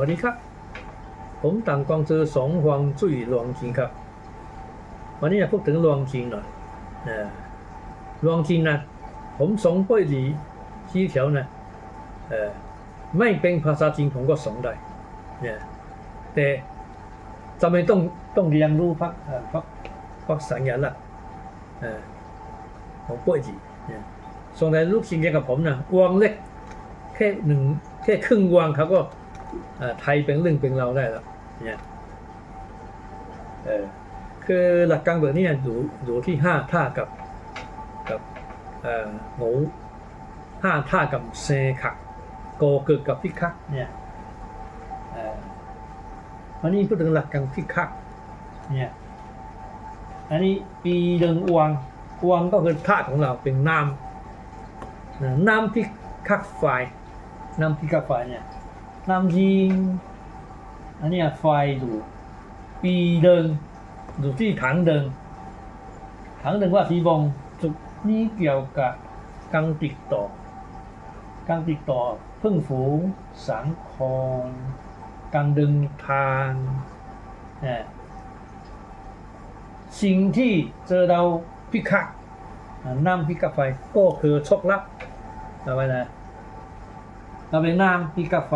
วัสดีครับ ผมต่างกองซื้อสองฮวงจุ้ยหลวงจริงครับ วันนี้จะพูดถึงหลวงจริงหน่อยนะหลวงจริงนะผมสองป้อยหลีชี้แถวนะเออไม่เป็นภาษาจริงผมก็สองได้เนี่ยแต่จำเป็นต้องต้องเรียนรู้พักเออพักพักสัญญาลักษณ์เออของป้อยหลีเนี่ยส่วนในลูกศิษย์เรียนกับผมนะวงเล็กแค่หนึ่งแค่ครึ่งวางเขาก็ ไทยเป็นเรื่องเป็นเราวได้แล้วเนี่ยเออคือหลักการแบบนี้อยู่อยู่ที่ห้าท่ากับกับเอ่อหมูห้าท่ากับเซขักโกเกิดกับพิคักเนี่ยเอ่อวันนี้พูดถึงหลักการพิคักเนี่ยอันนี้ปีเดิงอวงอวงก็คือธาตุของเราเป็นน้ำนะน้ำพิคักไฟน้ำพริกกาไฟเนี่ย น้ำยิง อันนี้ไฟอยู่ปีเดินอยู่ที่ถังเดินถังเดินว่าสีบงจุดนี้เกี่ยวกับการติดต่อการติดต่อพึ่งฝูง สังคมการเดินทางเนี่ยสิ่งที่เจอเราพิคักน้ำพิกาไฟก็คือโชคลับเอาไว้นะเราเป็นน้ำที่กับไฟ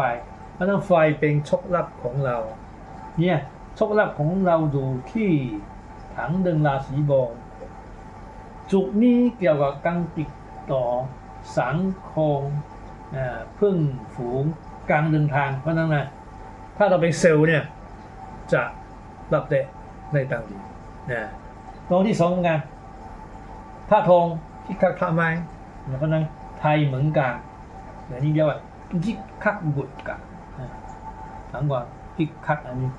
เพราะนั้นไฟเป็นโชคลับของเรา เนี่ยโชคลับของเราอยู่ที่ถังเดินราศีบองจุดนี้เกี่ยวกับการติดต่อสังคมพึ่งฝูงการเดินทางเพราะนั้นนะถ้าเราเป็นเซลล์เนี่ยจะรับได้ในต่างดีนะตรงที่สองเหมือนกันผ้าทองที่คักผ้าไม้เพราะนั้นไทยเหมือนกันอันนี้เรียกว่าพิคักบุตรกะถามว่าพิกคักอันนี้